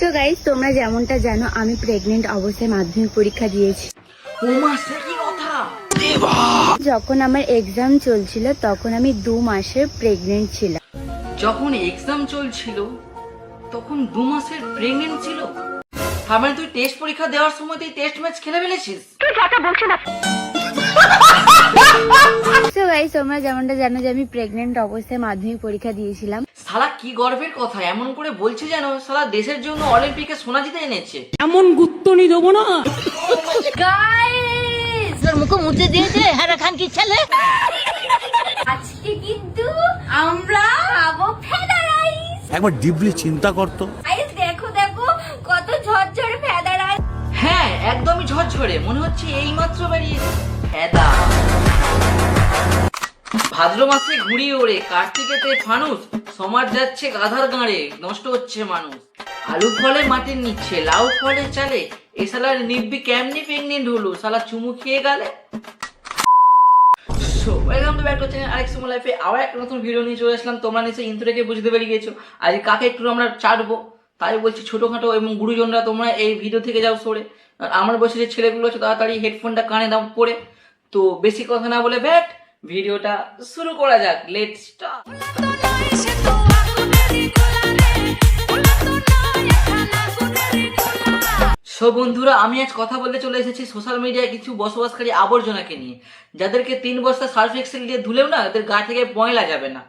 তো গাইজ তোমরা যেমনটা জানো আমি প্রেগনেন্ট অবস্থায় মাধ্যমিক পরীক্ষা দিয়েছি। সে যখন আমার এক্সাম চলছিল তখন আমি দু মাসের প্রেগনেন্ট ছিলাম। যখন এক্সাম চলছিল তখন দু মাসের প্রেগনেন্ট ছিল? তার মানে তুই টেস্ট পরীক্ষা দেওয়ার সময় তুই টেস্ট ম্যাচ খেলে ফেলেছিস? তো তোমরা যেমনটা জানো যে আমি প্রেগনেন্ট অবস্থায় মাধ্যমিক পরীক্ষা দিয়েছিলাম। সালা কি গর্বের কথা এমন করে বলছে যেন? সালা দেশের জন্য অলিম্পিকে সোনা জিতে এনেছে। এমন গুত্তনি দেবো না। আজকে কিন্তু আমরা খাব ফেদা রাইস একবার ডিপলি চিন্তা করতো একদমই ঝরঝরে, মনে হচ্ছে এই মাত্র বেরিয়েছে। ফেদা ভাদ্র মাসে ঘুড়ি ওড়ে, কার্তিকেতে ফানুস সমাজ যাচ্ছে গাধার গাঁড়ে, নষ্ট হচ্ছে মানুষ। আলু ফলে মাটির নিচ্ছে লাউ ফলে চালে, এ শালার নিব্বি কেমনি প্রেগনেন্ট হলো সালা চুমু খেয়ে গেলে? ওয়েলকাম আরেক সময় লাইফে আবার একটা নতুন ভিডিও নিয়ে চলে আসলাম। তোমরা বুঝতে আজ কাকে একটু আমরা চাটবো তাই বলছি ছোটোখাটো এবং গুরুজনরা তোমরা এই ভিডিও থেকে যাও সরে। আমার বসে যে ছেলেগুলো আছে, তাড়াতাড়ি হেডফোনটা কানে দাও পরে তো বেশি কথা না বলে ব্যাট, ভিডিওটা শুরু করা যাক। লেট স্টার্ট সো বন্ধুরা, আমি আজ কথা বলতে চলে এসেছি সোশ্যাল মিডিয়ায় কিছু বসবাসকারী আবর্জনাকে নিয়ে। যাদেরকে তিন বস্তা সার্ফ এক্সেল দিয়ে ধুলেও না এদের গা থেকে পয়লা যাবে না।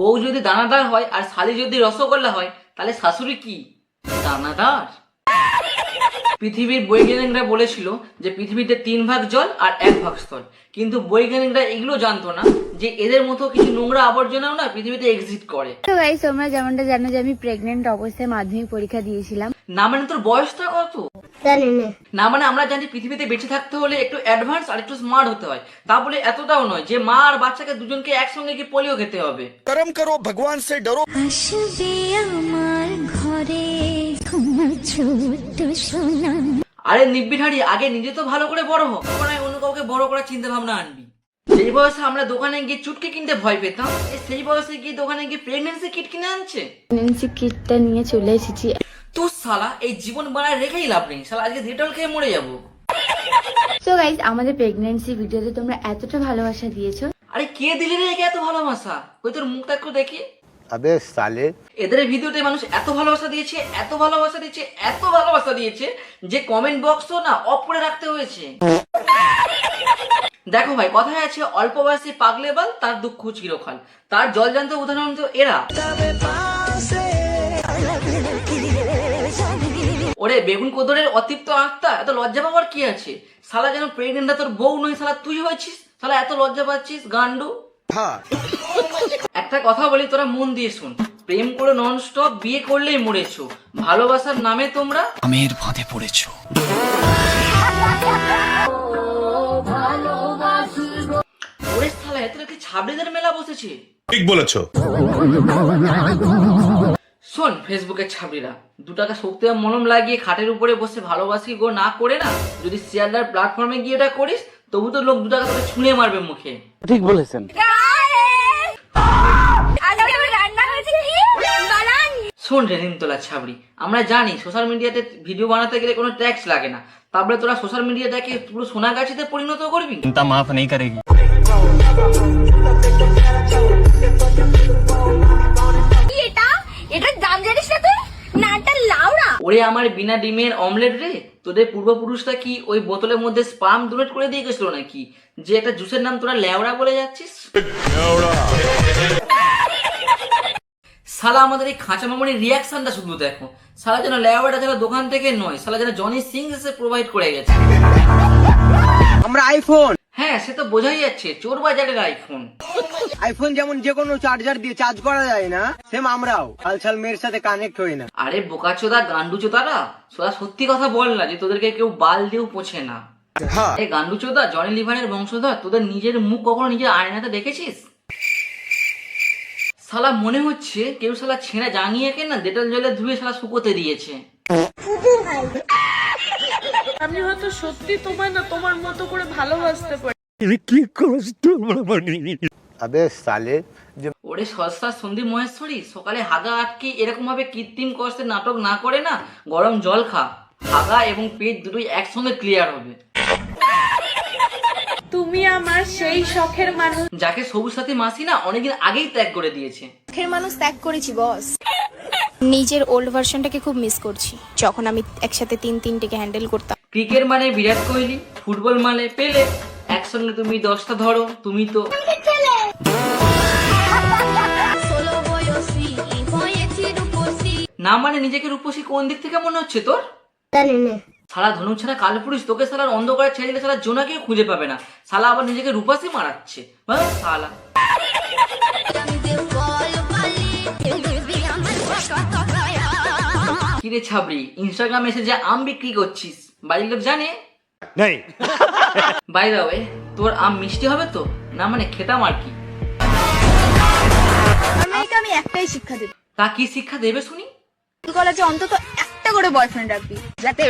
বউ যদি দানাদার হয় আর শালি যদি রসগোল্লা হয়, তাহলে শাশুড়ি কি? দানাদার। পৃথিবীর বৈজ্ঞানিকরা বলেছিল যে পৃথিবীতে তিন ভাগ জল আর এক ভাগ স্থল। কিন্তু বৈজ্ঞানিকরা এগুলো জানতো না যে এদের মতো কিছু নোংরা আবর্জনাও না পৃথিবীতে এক্সিট করে। তো তোমরা যেমনটা জানো যে আমি প্রেগনেন্ট অবস্থায় মাধ্যমিক পরীক্ষা দিয়েছিলাম। না মানে তোর বয়সটা কত? না। মানে আমরা জানি পৃথিবীতে বেঁচে থাকতে হলে একটু অ্যাডভান্স আর একটু স্মার্ট হতে হয়। তা বলে এতটাও নয় যে মা আর বাচ্চাকে দুজনকে একসঙ্গে কি পোলিও খেতে হবে। করম করো ভগবান সে ডরো আসবে ঘরে ছোট সোনা। আরে নিব্বিঠারি আগে নিজে তো ভালো করে বড় হোক তখন অন্য কাউকে বড় করার চিন্তা ভাবনা আনবি। সেই বয়সে আমরা দোকানে গিয়ে চুটকে কিনতে ভয় পেতাম। সেই বয়সে গিয়ে দোকানে গিয়ে প্রেগনেন্সি কিট কিনে আনছে? প্রেগনেন্সি কিটটা নিয়ে চলে এসেছি। তুই শালা এই জীবন বানায় রেখেই লাভ নেই। শালা আজকে ডেটল খেয়ে মরে যাব। তো গাইজ আমাদের প্রেগনেন্সি ভিডিওতে তোমরা এতটা ভালোবাসা দিয়েছ। আরে কে দিলি রে এত ভালোবাসা? ওই তোর মুখটা একটু দেখি। আবে সালে। এদের ভিডিওতে মানুষ এত ভালোবাসা দিয়েছে, এত ভালোবাসা দিয়েছে, এত ভালোবাসা দিয়েছে যে কমেন্ট বক্সও না অপরে রাখতে হয়েছে। দেখো ভাই, কথায় আছে, অল্প বয়সে পাগলে বাল, তার দুঃখ চিরকাল তার জলজান্ত উদাহরণ তো এরা। ওরে, বেগুন কোদরের অতিপ্ত আত্মা, এত লজ্জা পাওয়ার কি আছে? সালা যেন প্রেগনেন্টরা তোর বউ নয় সালা তুই হয়েছিস? সালা এত লজ্জা পাচ্ছিস, গান্ডু? একটা কথা বলি তোরা মন দিয়ে শুন। প্রেম করে নন স্টপ বিয়ে করলেই মরেছো। ভালোবাসার নামে তোমরা আমের ফাঁদে পড়েছো। ওরে শালা এত কি ছাবড়িদের মেলা বসেছে? ঠিক বলেছ। শোন ফেসবুকের ছাবড়িরা দু টাকা শক্তি মলম লাগিয়ে খাটের উপরে বসে ভালোবাসি গো না করে না? যদি শেয়ারদার প্ল্যাটফর্মে গিয়ে এটা করিস তবু তো লোক দুটা কথা ছুঁড়ে মারবে মুখে। ঠিক বলেছেন। শোন রে নিমতলা ছাবড়ি আমরা জানি সোশ্যাল মিডিয়াতে ভিডিও বানাতে গেলে কোনো ট্যাক্স লাগে না। তারপরে তোরা সোশ্যাল মিডিয়াটাকে পুরো সোনা গাছিতে পরিণত করবি? চিন্তা মাফ নেই করেগি। এটা? এটা জাম সাথে না না এটা লাউড়া। ওরে আমার বিনা ডিমের অমলেট রে। তোদের পূর্বপুরুষরা কি ওই বোতলের মধ্যে স্পাম ডোনেট করে দিয়ে গেছিল নাকি? যে একটা জুসের নাম তোরা লেওড়া বলে যাচ্ছিস? সালা আমাদের এই খাঁচা মামনির রিয়াকশনটা শুধু দেখো। সালা যেন লেওয়াটা যেন দোকান থেকে নয় সালা যেন জনি সিং এসে প্রোভাইড করে গেছে। আমরা আইফোন হ্যাঁ সে তো বোঝাই যাচ্ছে। চোর বাজারের আইফোন আইফোন যেমন যে কোনো চার্জার দিয়ে চার্জ করা যায় না সেম আমরাও। হালচাল মেয়ের সাথে কানেক্ট হই না। আরে বোকাচোদা গান্ডু চোদারা সোদা সত্যি কথা বল না যে তোদেরকে কেউ বাল দিয়েও পোছে না। এই গান্ডু চোদা জনি লিভারের বংশধর তোদের নিজের মুখ কখনো নিজের আয়নাতে দেখেছিস? শালা মনে হচ্ছে কেউ শালা ছেঁড়া জাঙিয়েকে না ডেটল জলে ধুয়ে শালা শুকোতে দিয়েছে। আমি হয়তো সত্যি তোমায় না তোমার মতো করে ভালোবাসতে পারি। কি মানে। আবে সালে ওরে সস্তা মহেশ্বরী সকালে হাগা এরকম ভাবে কৃত্রিম কষ্টে নাটক না করে না গরম জল খা। হাগা এবং পেট দুটোই একসঙ্গে ক্লিয়ার হবে। তুমি আমার সেই শখের মানুষ। যাকে সবুজ সাথী মাসি না অনেকদিন আগেই ত্যাগ করে দিয়েছে। শখের মানুষ ত্যাগ করেছি বস। নিজের ওল্ড ভার্সনটাকে খুব মিস করছি। যখন আমি একসাথে তিন তিনটেকে হ্যান্ডেল করতাম। ক্রিকেট মানে বিরাট কোহলি ফুটবল মানে পেলে। একসঙ্গে তুমি দশটা ধরো তুমি তো না মানে নিজেকে রূপসী কোন দিক থেকে মনে হচ্ছে তোর? সালা ধনু ছাড়া কালপুরুষ তোকে সালার অন্ধকারে ছেড়ে দিলে সালা জোনাকেও খুঁজে পাবে না। সালা আবার নিজেকে রূপাসী মারাচ্ছে। হ্যাঁ সালা কিরে ছাবড়ি ইনস্টাগ্রামে এসে যে আম বিক্রি করছিস বাড়ির লোক জানে? नहीं বাই দা ওয়ে তোর আম মিষ্টি হবে তো? না মানে খেতাম আর কি? মেয়েকে আমি একটাই শিক্ষা দেব। তা কি শিক্ষা দেবে শুনি? কলেজে অন্তত একটা করে বয়ফ্রেন্ড রাখবি যাতে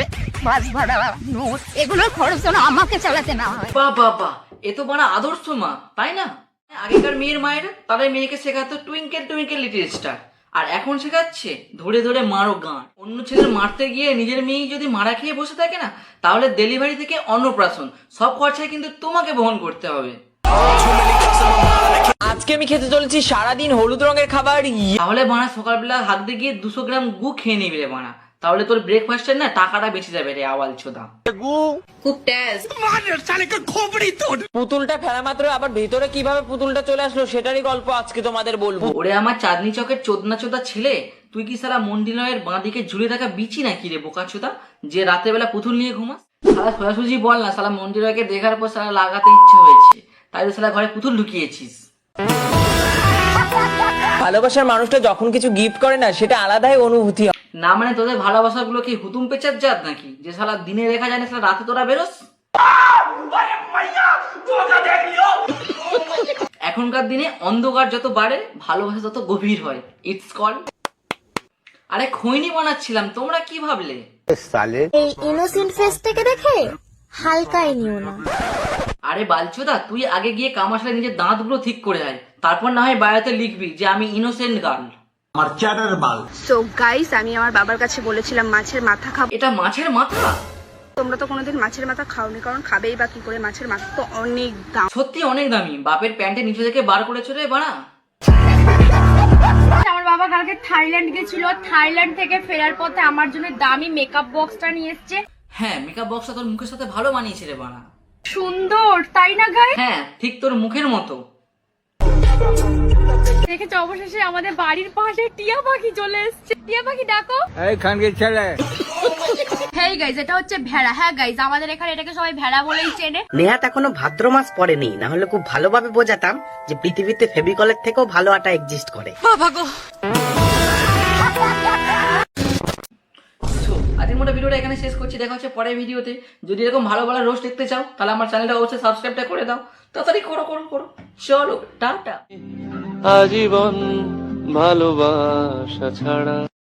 বাস ভাড়া নোট এগুলোর খরচ যেন আমাকে চালাতে না হয়। বাহ বাহ বাহ। এ তো বানা আদর্শ মা তাই না? আগেকার মেয়ের মায়েরা তাদের মেয়েকে শেখাতো টুইঙ্কেল টুইঙ্কেল লিটিল স্টার আর এখন শেখাচ্ছে ধরে ধরে মারো গান। অন্য ছেলের মারতে গিয়ে নিজের মেয়ে যদি মারা খেয়ে বসে থাকে না তাহলে ডেলিভারি থেকে অন্নপ্রাশন সব খরচায় কিন্তু তোমাকে বহন করতে হবে। আজকে আমি খেতে চলেছি সারাদিন হলুদ রঙের খাবার। তাহলে বানা সকালবেলা হাত দিয়ে গিয়ে দুশো গ্রাম গু খেয়ে নিবি রে বানা তাহলে তোর ব্রেকফাস্টের না টাকাটা বেঁচে যাবে রে আওয়াল ছোদা। খুব পুতুলটা ফেলা মাত্র আবার ভিতরে কীভাবে পুতুলটা চলে আসলো সেটারই গল্প আজকে তোমাদের বলব। ওরে আমার চাঁদনি চকের চোদনা চোদা ছেলে? তুই কি সারা মন্দিলয়ের বাঁদিকে ঝুলে থাকা বিচি নাকি রে বোকা চোদা যে রাতের বেলা পুতুল নিয়ে ঘুমাস? সারা সোজাসুজি বল না সারা মন্দিরকে দেখার পর সারা লাগাতে ইচ্ছে হয়েছে। তাই সালা ঘরে পুতুল ঢুকিয়েছিস। ভালোবাসার মানুষটা যখন কিছু গিফট করে না সেটা আলাদাই অনুভূতি হয়। না মানে তোদের ভালোবাসাগুলো কি হুতুম পেচার জাত নাকি? যে সালা দিনে দেখা যায় না সালা রাতে তোরা বেরোস? এখনকার দিনে অন্ধকার যত বাড়ে ভালোবাসা তত গভীর হয়। ইটস কল আরে খৈনি বানাচ্ছিলাম তোমরা কি ভাবলে? এই ইনোসেন্ট ফেসটাকে দেখে হালকাই নিও না। আরে বালচোদা তুই আগে গিয়ে কামাশালে নিজের দাঁতগুলো ঠিক করে আয়। তারপর না হয় বায়োতে লিখবি যে আমি ইনোসেন্ট গার্ল সো গাইস আমি আমার বাবার কাছে বলেছিলাম মাছের মাথা খাব। এটা মাছের মাথা? তোমরা তো কোনোদিন মাছের মাথা খাওনি কারণ খাবেই বা কি করে? মাছের মাথা তো অনেক দাম। সত্যি অনেক দামি। বাপের প্যান্টের নিচে থেকে বার করেছ রে বাড়া। আমার বাবা কালকে থাইল্যান্ড গেছিল। থাইল্যান্ড থেকে ফেরার পথে আমার জন্য দামি মেকআপ বক্সটা নিয়ে এসছে। হ্যাঁ মেকআপ বক্সটা তোর মুখের সাথে ভালো বানিয়েছে রে বাড়া। সুন্দর তাই না গাই হ্যাঁ ঠিক তোর মুখের মতো। দেখেছ অবশেষে আমাদের বাড়ির পাশে টিয়া পাখি চলে এসেছে। টিয়া পাখি ডাকো। হ্যাঁ গাইজ এটা হচ্ছে ভেড়া। হ্যাঁ গাইজ আমাদের এখানে এটাকে সবাই ভেড়া বলেই চেনে। নেহাত এখনও ভাদ্র মাস পড়েনি না হলে খুব ভালোভাবে বোঝাতাম যে পৃথিবীতে ফেবিকলের থেকেও ভালো আটা এক্সিস্ট করে। So, আজকের মতো ভিডিওটা এখানে শেষ করছি। দেখা হচ্ছে পরের ভিডিওতে। যদি এরকম ভালো ভালো রোজ দেখতে চাও তাহলে আমার চ্যানেলটা অবশ্যই সাবস্ক্রাইবটা করে দাও। তাড়াতাড়ি করো করো করো। চলো টাটা। আজীবন ভালোবাসা ছাড়া